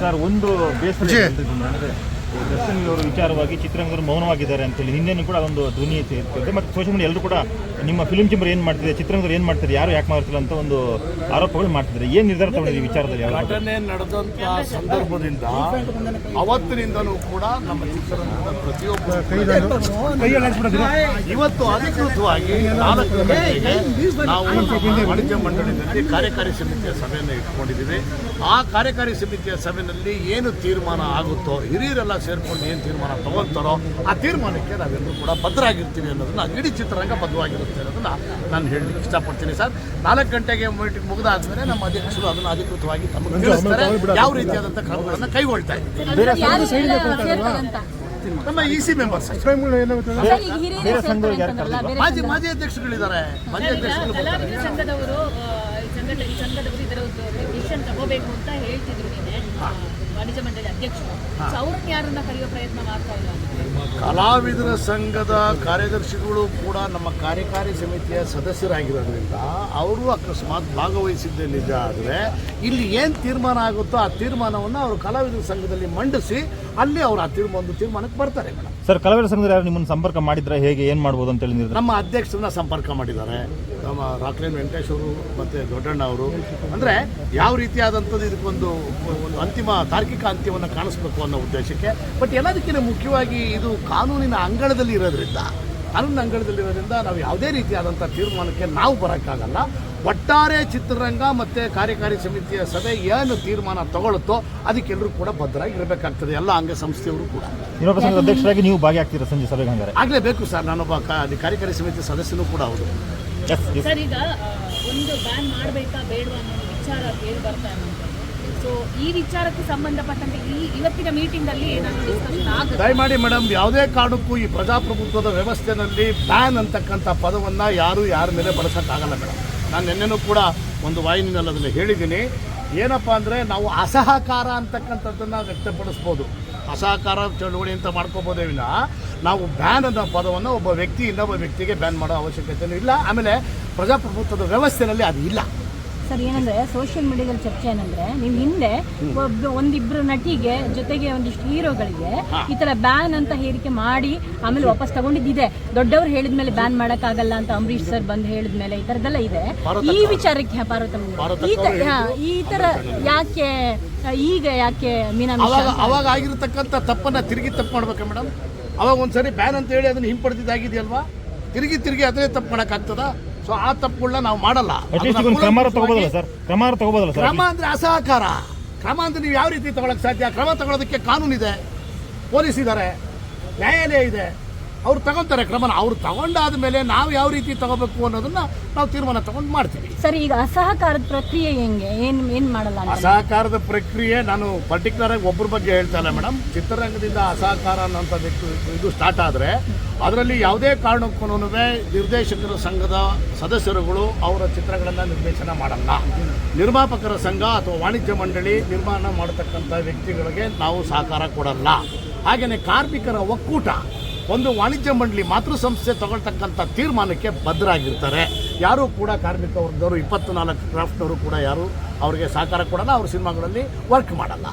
Sir ಒಂದು ಬೇಸರ ದರ್ಶನ್ ಅವರು ವಿಚಾರವಾಗಿ ಚಿತ್ರರಂಗರು ಮೌನವಾಗಿದ್ದಾರೆ ಅಂತೇಳಿ ನಿನ್ನೆನೂ ಕೂಡ ಅದೊಂದು ಧ್ವನಿ ಇರ್ತದೆ ಮತ್ತು ಸೋಷಿಯಲ್ ಮೀಡಿಯಾ ಎಲ್ಲರೂ ಕೂಡ ನಿಮ್ಮ ಫಿಲ್ಮ್ ಚೇಂಬರ್ ಏನು ಮಾಡ್ತಿದೆ ಚಿತ್ರರಂಗರು ಏನು ಮಾಡ್ತಾರೆ ಯಾರು ಯಾಕೆ ಮಾಡ್ತಿಲ್ಲ ಅಂತ ಒಂದು ಆರೋಪಗಳು ಮಾಡ್ತಿದ್ದಾರೆ. ಏನು ನಿರ್ಧಾರ ತಗೊಂಡಿದ್ದೀವಿ ಈ ವಿಚಾರದಲ್ಲಿ ಘಟನೆ ನಡೆದಂತ ಸಂದರ್ಭದಿಂದ ಅವತ್ತಿನಿಂದಲೂ ಕೂಡ ನಮ್ಮ ಚಿತ್ರರಂಗದ ಪ್ರತಿಯೊಬ್ಬ ಇವತ್ತು ಅಧಿಕೃತವಾಗಿ ನಾಲ್ಕು ಗಂಟೆಗೆ ನಾವು ವಾಣಿಜ್ಯ ಮಂಡಳಿಯಲ್ಲಿ ಕಾರ್ಯಕಾರಿ ಸಮಿತಿಯ ಸಭೆಯನ್ನು ಇಟ್ಕೊಂಡಿದ್ದೀವಿ. ಆ ಕಾರ್ಯಕಾರಿ ಸಮಿತಿಯ ಸಭೆಯಲ್ಲಿ ಏನು ತೀರ್ಮಾನ ಆಗುತ್ತೋ ಹಿರಿಯರೆಲ್ಲ ಸೇರ್ಕೊಂಡು ಏನು ತೀರ್ಮಾನ ತಗೊಳ್ತಾರೋ ಆ ತೀರ್ಮಾನಕ್ಕೆ ನಾವೆಲ್ಲರೂ ಕೂಡ ಬದ್ಧರಾಗಿರ್ತೀವಿ ಅನ್ನೋದನ್ನು ಇಡೀ ಚಿತ್ರರಂಗ ಬದ್ಧವಾಗಿರುತ್ತೆ ಅನ್ನೋದನ್ನು ನಾನು ಹೇಳಲಿಕ್ಕೆ ಇಷ್ಟಪಡ್ತೀನಿ ಸರ್. ನಾಲ್ಕು ಗಂಟೆಗೆ ಮೀಟಿಂಗ್ ಮುಗಿದಾದ್ಮೇಲೆ ನಮ್ಮ ಅಧ್ಯಕ್ಷರು ಅದನ್ನು ಅಧಿಕೃತವಾಗಿ ತಮಗೆ ತಿಳಿಸ್ತಾರೆ. ಯಾವ ರೀತಿಯಾದಂಥ ಕ್ರಮಗಳನ್ನು ಕೈಗೊಳ್ತಾ ಇದ್ದೀವಿ ನಮ್ಮ ಇ ಸಿ ಮೆಂಬರ್ಸ್ ಮಾಜಿ ಮಾಜಿ ಅಧ್ಯಕ್ಷರುಗಳಿದ್ದಾರೆ. ಮಾಜಿ ಅಧ್ಯಕ್ಷರು ಸಂಘದವರು ಆ, ಈ ಸಂಘಟ ಈ ಸಂಘದವರು ಇದರ ಡಿಸಿಷನ್ ತಗೋಬೇಕು ಅಂತ ಹೇಳ್ತಿದ್ರು ನಿನ್ನೆ ಆ, ವಾಣಿಜ್ಯ ಮಂಡಳಿ ಅಧ್ಯಕ್ಷರು. ಅವ್ರನ್ನ ಯಾರನ್ನ ಕರೆಯೋ ಪ್ರಯತ್ನ ಮಾಡ್ತಾ ಇಲ್ಲ? ಕಲಾವಿದರ ಸಂಘದ ಕಾರ್ಯದರ್ಶಿಗಳು ಕೂಡ ನಮ್ಮ ಕಾರ್ಯಕಾರಿ ಸಮಿತಿಯ ಸದಸ್ಯರಾಗಿರೋದ್ರಿಂದ ಅವರು ಅಕಸ್ಮಾತ್ ಭಾಗವಹಿಸಿದ್ದೇ ನಿಜ ಆದರೆ ಇಲ್ಲಿ ಏನು ತೀರ್ಮಾನ ಆಗುತ್ತೋ ಆ ತೀರ್ಮಾನವನ್ನು ಅವರು ಕಲಾವಿದರ ಸಂಘದಲ್ಲಿ ಮಂಡಿಸಿ ಅಲ್ಲಿ ಅವರು ಆ ತೀರ್ಮಾನ ಒಂದು ತೀರ್ಮಾನಕ್ಕೆ ಬರ್ತಾರೆ ಮೇಡಮ್ ಸರ್ ಕಲಾವಿದರ ಸಂಘದಲ್ಲಿ ಯಾರು ನಿಮ್ಮನ್ನು ಸಂಪರ್ಕ ಮಾಡಿದ್ರೆ ಹೇಗೆ ಏನು ಮಾಡ್ಬೋದು ಅಂತ ಹೇಳಿ ನಮ್ಮ ಅಧ್ಯಕ್ಷರನ್ನ ಸಂಪರ್ಕ ಮಾಡಿದ್ದಾರೆ. ನಮ್ಮ ರಾಕ್ಲೇನ್ ವೆಂಕಟೇಶ್ ಅವರು ಮತ್ತು ದೊಡ್ಡಣ್ಣ ಅವರು. ಅಂದರೆ ಯಾವ ರೀತಿಯಾದಂಥದ್ದು ಇದಕ್ಕೊಂದು ಒಂದು ಅಂತಿಮ ತಾರ್ಕಿಕ ಅಂತ್ಯವನ್ನು ಕಾಣಿಸ್ಬೇಕು ಅನ್ನೋ ಉದ್ದೇಶಕ್ಕೆ. ಬಟ್ ಎಲ್ಲದಕ್ಕಿಂತ ಮುಖ್ಯವಾಗಿ ಇದು ಕಾನೂನಿನ ಅಂಗಳದಲ್ಲಿ ಇರೋದ್ರಿಂದ ಕಾನೂನಿನ ಅಂಗಳದಲ್ಲಿ ಇರೋದ್ರಿಂದ ನಾವು ಯಾವುದೇ ರೀತಿಯಾದಂಥ ತೀರ್ಮಾನಕ್ಕೆ ನಾವು ಬರೋಕ್ಕಾಗಲ್ಲ. ಒಟ್ಟಾರೆ ಚಿತ್ರರಂಗ ಮತ್ತು ಕಾರ್ಯಕಾರಿ ಸಮಿತಿಯ ಸಭೆ ಏನು ತೀರ್ಮಾನ ತಗೊಳುತ್ತೋ ಅದಕ್ಕೆಲ್ಲರೂ ಕೂಡ ಭದ್ರಾಗಿ ಇರಬೇಕಾಗ್ತದೆ ಎಲ್ಲ ಅಂಗ ಸಂಸ್ಥೆಯವರು ಕೂಡ. ಅಧ್ಯಕ್ಷರಾಗಿ ನೀವು ಭಾಗಿಯಾಗ್ತೀರಾ ಸಂಜೆ ಸಭೆಗೆ ಹಂಗಾರೆ? ಆಗಲೇಬೇಕು ಸರ್ ನಾನೊಬ್ಬ ಕಾ ಕಾರ್ಯಕಾರಿ ಸಮಿತಿ ಸದಸ್ಯನೂ ಕೂಡ ಹೌದು. ಸರ್ ಈಗ ಒಂದು ಬ್ಯಾನ್ ಮಾಡಬೇಕಾ ಬೇಡವಾ ಅನ್ನೋ ವಿಚಾರ ಕೇಳಿ ಬರ್ತಾ ಸೊ ಈ ವಿಚಾರಕ್ಕೆ ಸಂಬಂಧಪಟ್ಟಂತೆ ಈ ಇವತ್ತಿನ ಮೀಟಿಂಗ್ ಅಲ್ಲಿ ದಯಮಾಡಿ ಮೇಡಮ್ ಯಾವುದೇ ಕಾರಣಕ್ಕೂ ಈ ಪ್ರಜಾಪ್ರಭುತ್ವದ ವ್ಯವಸ್ಥೆಯಲ್ಲಿ ಬ್ಯಾನ್ ಅಂತಕ್ಕಂಥ ಪದವನ್ನು ಯಾರು ಯಾರ ಮೇಲೆ ಬಳಸೋಕ್ಕಾಗಲ್ಲ ಮೇಡಮ್ ನಾನು ನಿನ್ನೆನೂ ಕೂಡ ಒಂದು ವಾಹಿನಿನಲ್ಲಿ ಅದನ್ನು ಹೇಳಿದ್ದೀನಿ. ಏನಪ್ಪ ಅಂದರೆ ನಾವು ಅಸಹಕಾರ ಅಂತಕ್ಕಂಥದ್ದನ್ನು ವ್ಯಕ್ತಪಡಿಸ್ಬೋದು. ಅಸಹಕಾರ, ಚಳುವಳಿ ಅಂತ ಮಾಡ್ಕೋಬೋದೇ ವಿನ ನಾವು ಬ್ಯಾನ್ ಅನ್ನೋ ಪದವನ್ನು ಒಬ್ಬ ವ್ಯಕ್ತಿ ಇನ್ನೊಬ್ಬ ವ್ಯಕ್ತಿಗೆ ಬ್ಯಾನ್ ಮಾಡೋ ಅವಶ್ಯಕತೆಯೂ ಇಲ್ಲ. ಆಮೇಲೆ ಪ್ರಜಾಪ್ರಭುತ್ವದ ವ್ಯವಸ್ಥೆಯಲ್ಲಿ ಅದು ಇಲ್ಲ. ಸರ್ ಏನಂದ್ರೆ ಸೋಷಿಯಲ್ ಮೀಡಿಯಾದಲ್ಲಿ ಚರ್ಚೆ ಏನಂದ್ರೆ ನೀವು ಹಿಂದೆ ಒಬ್ಬ ಒಂದಿಬ್ರು ನಟಿಗೆ ಜೊತೆಗೆ ಒಂದಿಷ್ಟು ಹೀರೋಗಳಿಗೆ ಈ ತರ ಬ್ಯಾನ್ ಅಂತ ಹೇಳಿಕೆ ಮಾಡಿ ಆಮೇಲೆ ವಾಪಸ್ ತಗೊಂಡಿದ್ದಿದೆ. ದೊಡ್ಡವ್ರು ಹೇಳಿದ್ಮೇಲೆ ಬ್ಯಾನ್ ಮಾಡಕ್ಕಾಗಲ್ಲ ಅಂತ ಅಂಬರೀಶ್ ಸರ್ ಬಂದು ಹೇಳಿದ್ಮೇಲೆ ಈ ತರದೆಲ್ಲ ಇದೆ. ಈ ವಿಚಾರಕ್ಕೆ ಪಾರ್ವತಮ್ಮ ಈ ತ- ಈ ತರ ಯಾಕೆ ಈಗ ಯಾಕೆ ಮೀನಾ ಅವಾಗ ಅವಾಗ ಆಗಿರತಕ್ಕಂಥ ತಪ್ಪನ್ನ ತಿರುಗಿ ತಪ್ಪು ಮಾಡ್ಬೇಕಾ ಮೇಡಮ್? ಅವಾಗ ಒಂದ್ಸರಿ ಬ್ಯಾನ್ ಅಂತ ಹೇಳಿ ಅದನ್ನ ಹಿಂಪಡೆದಿದ್ದಾಗಿದೆಯಲ್ವಾ? ತಿರುಗಿ ತಿರುಗಿ ಅದೇ ತಪ್ಪು ಮಾಡೋಕ್ಕಾಗ್ತದ? ಸೊ ಆ ತಪ್ಪುಗಳನ್ನ ನಾವು ಮಾಡಲ್ಲ. ಕ್ರಮ ಅಂದ್ರೆ ಅಸಹಕಾರ. ಕ್ರಮ ಅಂದ್ರೆ ನೀವು ಯಾವ ರೀತಿ ತಗೊಳಕ್ ಸಾಧ್ಯ? ಕ್ರಮ ತಗೊಳ್ಳೋದಕ್ಕೆ ಕಾನೂನಿದೆ. ಪೊಲೀಸ್ ಇದ್ದಾರೆ ನ್ಯಾಯಾಲಯ ಇದೆ. ಅವ್ರು ತಗೊಳ್ತಾರೆ ಕ್ರಮನ. ಅವ್ರು ತಗೊಂಡಾದ ಮೇಲೆ ನಾವು ಯಾವ ರೀತಿ ತಗೋಬೇಕು ಅನ್ನೋದನ್ನ ನಾವು ತೀರ್ಮಾನ ತಗೊಂಡು ಮಾಡ್ತೀವಿ. ಸರಿ ಈಗ ಅಸಹಕಾರದ ಪ್ರಕ್ರಿಯೆ ಹೆಂಗೆ? ಏನ್ ಏನ್ ಮಾಡಲ್ಲ ಅಸಹಕಾರದ ಪ್ರಕ್ರಿಯೆ ನಾನು ಪರ್ಟಿಕ್ಯುಲರ್ ಆಗಿ ಒಬ್ಬರ ಬಗ್ಗೆ ಹೇಳ್ತಾ ಇಲ್ಲ ಮೇಡಮ್ ಚಿತ್ರರಂಗದಿಂದ ಅಸಹಕಾರ ಅನ್ನೋಂಥದ್ದು ಇದು ಸ್ಟಾರ್ಟ್ ಆದರೆ ಅದರಲ್ಲಿ ಯಾವುದೇ ಕಾರಣಕ್ಕೂ ನಿರ್ದೇಶಕರ ಸಂಘದ ಸದಸ್ಯರುಗಳು ಅವರ ಚಿತ್ರಗಳನ್ನು ನಿರ್ದೇಶನ ಮಾಡಲ್ಲ. ನಿರ್ಮಾಪಕರ ಸಂಘ ಅಥವಾ ವಾಣಿಜ್ಯ ಮಂಡಳಿ ನಿರ್ಮಾಣ ಮಾಡತಕ್ಕಂಥ ವ್ಯಕ್ತಿಗಳಿಗೆ ನಾವು ಸಹಕಾರ ಕೊಡಲ್ಲ. ಹಾಗೆಯೇ ಕಾರ್ಮಿಕರ ಒಕ್ಕೂಟ. ಒಂದು ವಾಣಿಜ್ಯ ಮಂಡಳಿ ಮಾತೃ ಸಂಸ್ಥೆ ತಗೊಳ್ತಕ್ಕಂಥ ತೀರ್ಮಾನಕ್ಕೆ ಬದ್ಧರಾಗಿರ್ತಾರೆ. ಯಾರೂ ಕೂಡ ಕಾರ್ಮಿಕ ವರ್ಗದವರು ಇಪ್ಪತ್ತು ನಾಲ್ಕು ಕ್ರಾಫ್ಟ್ನವರು ಕೂಡ ಯಾರು ಅವರಿಗೆ ಸಹಕಾರ ಕೊಡಲ್ಲ ಅವ್ರ ಸಿನಿಮಾಗಳಲ್ಲಿ ವರ್ಕ್ ಮಾಡಲ್ಲ.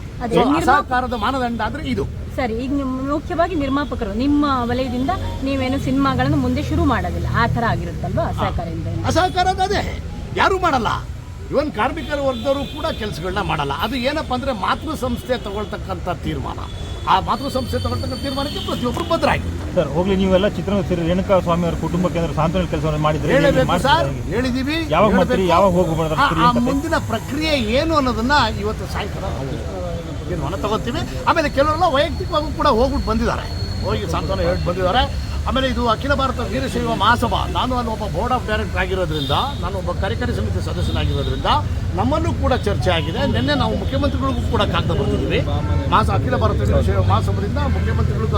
ಸಹಕಾರದ ಮಾನದಂಡ ಆದರೆ ಇದು. ಸರಿ ಈಗ ನಿಮ್ಮ ಮುಖ್ಯವಾಗಿ ನಿರ್ಮಾಪಕರು ನಿಮ್ಮ ವಲಯದಿಂದ ನೀವೇನು ಸಿನಿಮಾಗಳನ್ನು ಮುಂದೆ ಶುರು ಮಾಡೋದಿಲ್ಲ ಆ ಥರ ಆಗಿರುತ್ತಲ್ವಾ ಸಹಕಾರದಿಂದ ಅಸಹಕಾರದ ಅದೇ ಯಾರೂ ಮಾಡಲ್ಲ. ಇವನ್ ಕಾರ್ಮಿಕರ ವರ್ಗದವರು ಕೂಡ ಕೆಲಸಗಳನ್ನ ಮಾಡಲ್ಲ. ಅದು ಏನಪ್ಪ ಅಂದ್ರೆ ಮಾತೃ ಸಂಸ್ಥೆ ತಗೊಳ್ತಕ್ಕಂಥ ತೀರ್ಮಾನ. ಆ ಮಾತೃ ಸಂಸ್ಥೆ ತಗೊಳ್ತಕ್ಕಂಥ ತೀರ್ಮಾನಕ್ಕೆ ಪ್ರತಿಯೊಬ್ಬರು ಬದ್ಧರಾಗಿರ್ತಾರೆ ಸರ್ ಹೋಗ್ಲಿ ನೀವೆಲ್ಲ ಚಿತ್ರರಂಗ ಸೇರಿ ರೇಣುಕಾ ಸ್ವಾಮಿ ಅವರ ಕುಟುಂಬಕ್ಕೆ ಅಂದ್ರೆ ಸಾಂತ್ವನ ಕೆಲಸವನ್ನು ಮಾಡಿದ್ರೆ ಸರ್ ಹೇಳಿದೀವಿ ಯಾವಾಗ ಮಾಡ್ತೀರಿ? ಯಾವಾಗ ಹೋಗಬಾರ್ದು ಆ- ಮುಂದಿನ ಪ್ರಕ್ರಿಯೆ ಏನು ಅನ್ನೋದನ್ನ ಇವತ್ತು ಸಾಯಂಕಾಲ ತೀರ್ಮಾನ ತಗೋತೀವಿ. ಆಮೇಲೆ ಕೆಲವರೆಲ್ಲ ವೈಯಕ್ತಿಕವಾಗೂ ಕೂಡ ಹೋಗ್ಬಿಟ್ಟು ಬಂದಿದ್ದಾರೆ. ಹೋಗಿ ಸಾಂತ್ವನ ಹೇಳಿ ಬಂದಿದ್ದಾರೆ. ಆಮೇಲೆ ಇದು ಅಖಿಲ ಭಾರತ ವೀರಶೈವ ಮಹಾಸಭಾ. ನಾನು ಅಲ್ಲಿ ಒಬ್ಬ ಬೋರ್ಡ್ ಆಫ್ ಡೈರೆಕ್ಟರ್ ಆಗಿರೋದ್ರಿಂದ, ನಾನು ಒಬ್ಬ ಕಾರ್ಯಕಾರಿ ಸಮಿತಿ ಸದಸ್ಯನಾಗಿರೋದ್ರಿಂದ ನಮ್ಮಲ್ಲೂ ಕೂಡ ಚರ್ಚೆ ಆಗಿದೆ. ನಿನ್ನೆ ನಾವು ಮುಖ್ಯಮಂತ್ರಿಗಳಿಗೂ ಕೂಡ ಕಾಗದ ಬರೆದಿದ್ದೀವಿ ಮಾಸ ಅಖಿಲ ಭಾರತ ವೀರಶೈವ ಮಹಾಸಭದಿಂದ ಮುಖ್ಯಮಂತ್ರಿಗಳಿಗೂ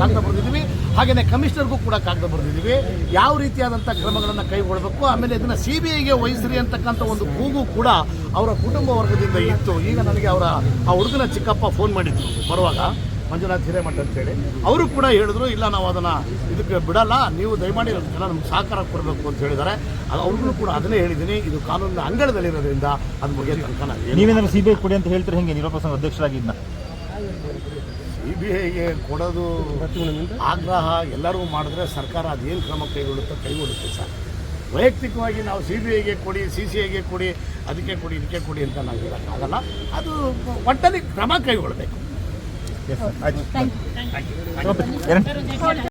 ಕಾಗದ ಬರೆದಿದ್ವಿ ಹಾಗೆಯೇ ಕಮಿಷನರ್ಗೂ ಕೂಡ ಕಾಗದ ಬರೆದಿದ್ದೀವಿ ಯಾವ ರೀತಿಯಾದಂಥ ಕ್ರಮಗಳನ್ನು ಕೈಗೊಳ್ಳಬೇಕು ಆಮೇಲೆ ಇದನ್ನು ಸಿ ಬಿ ಐಗೆ ವಹಿಸ್ರಿ ಅಂತಕ್ಕಂಥ ಒಂದು ಕೂಗು ಕೂಡ ಅವರ ಕುಟುಂಬ ವರ್ಗದಿಂದ ಇತ್ತು. ಈಗ ನನಗೆ ಅವರ, ಆ ಹುಡುಗನ ಚಿಕ್ಕಪ್ಪ ಫೋನ್ ಮಾಡಿದ್ರು. ಬರುವಾಗ ಮಂಜುನಾಥ್ ಹಿರೇಮಠ ಅಂತೇಳಿ ಅವರು ಕೂಡ ಹೇಳಿದ್ರು ಇಲ್ಲ ನಾವು ಅದನ್ನು ಇದಕ್ಕೆ ಬಿಡಲ್ಲ ನೀವು ದಯಮಾಡಿ ಎಲ್ಲ ನಮ್ಗೆ ಸಹಕಾರ ಕೊಡಬೇಕು ಅಂತ ಹೇಳಿದ್ದಾರೆ. ಅದು ಅವ್ರಿಗೂ ಕೂಡ ಅದನ್ನೇ ಹೇಳಿದ್ದೀನಿ. ಇದು ಕಾನೂನಿನ ಅಂಗಳದಲ್ಲಿರೋದ್ರಿಂದ ಅದು ಮುಗಿಯೋ ತನಕ ನೀವೇನಾದ್ರು ಸಿ ಬಿ ಐ ಕೊಡಿ ಅಂತ ಹೇಳ್ತಾರೆ ಹೆಂಗೆ? ನಿರೋಪ ಸಂಘ ಅಧ್ಯಕ್ಷರಾಗಿದ್ದ ಸಿ ಬಿ ಐಗೆ ಕೊಡೋದು ಆಗ್ರಹ ಎಲ್ಲರೂ ಮಾಡಿದ್ರೆ ಸರ್ಕಾರ ಅದೇನು ಕ್ರಮ ಕೈಗೊಳ್ಳುತ್ತೋ ಕೈಗೊಳ್ಳುತ್ತೆ ಸರ್. ವೈಯಕ್ತಿಕವಾಗಿ ನಾವು ಸಿ ಬಿ ಐಗೆ ಕೊಡಿ ಸಿ ಸಿ ಐಗೆ ಕೊಡಿ ಅದಕ್ಕೆ ಕೊಡಿ ಇದಕ್ಕೆ ಕೊಡಿ ಅಂತ ನಾವು ಹೇಳೋಕ್ಕಾಗಲ್ಲ. ಅದು ಒಟ್ಟಲ್ಲಿ ಕ್ರಮ ಕೈಗೊಳ್ಳಬೇಕು Yes, sir. Thank you. Thank you.